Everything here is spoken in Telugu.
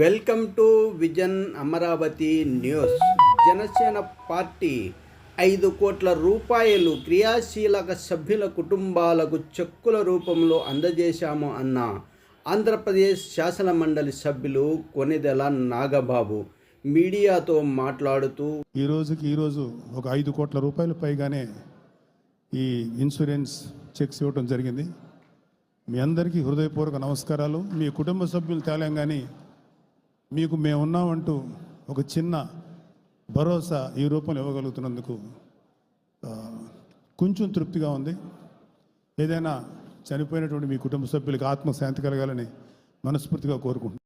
Welcome to vision Amaravati news. Janasena party ఐదు కోట్ల రూపాయలు క్రియాశీలక సభ్యుల కుటుంబాలకు చెక్కుల రూపంలో అందజేశాము అన్న ఆంధ్రప్రదేశ్ శాసన మండలి సభ్యులు కొనిదెల నాగబాబు మీడియాతో మాట్లాడుతూ ఈ రోజుకి ఈరోజు ఒక ఐదు కోట్ల రూపాయలు పైగానే ఈ ఇన్సూరెన్స్ చెక్స్ ఇవ్వడం జరిగింది. మీ అందరికీ హృదయపూర్వక నమస్కారాలు. మీ కుటుంబ సభ్యులు తేలంగాని మీకు మేము ఉన్నామంటూ ఒక చిన్న భరోసా ఈ రూపంలో ఇవ్వగలుగుతున్నందుకు కొంచెం తృప్తిగా ఉంది. ఏదైనా చనిపోయినటువంటి మీ కుటుంబ సభ్యులకు ఆత్మశాంతి కలగాలని మనస్ఫూర్తిగా కోరుకుంటున్నాను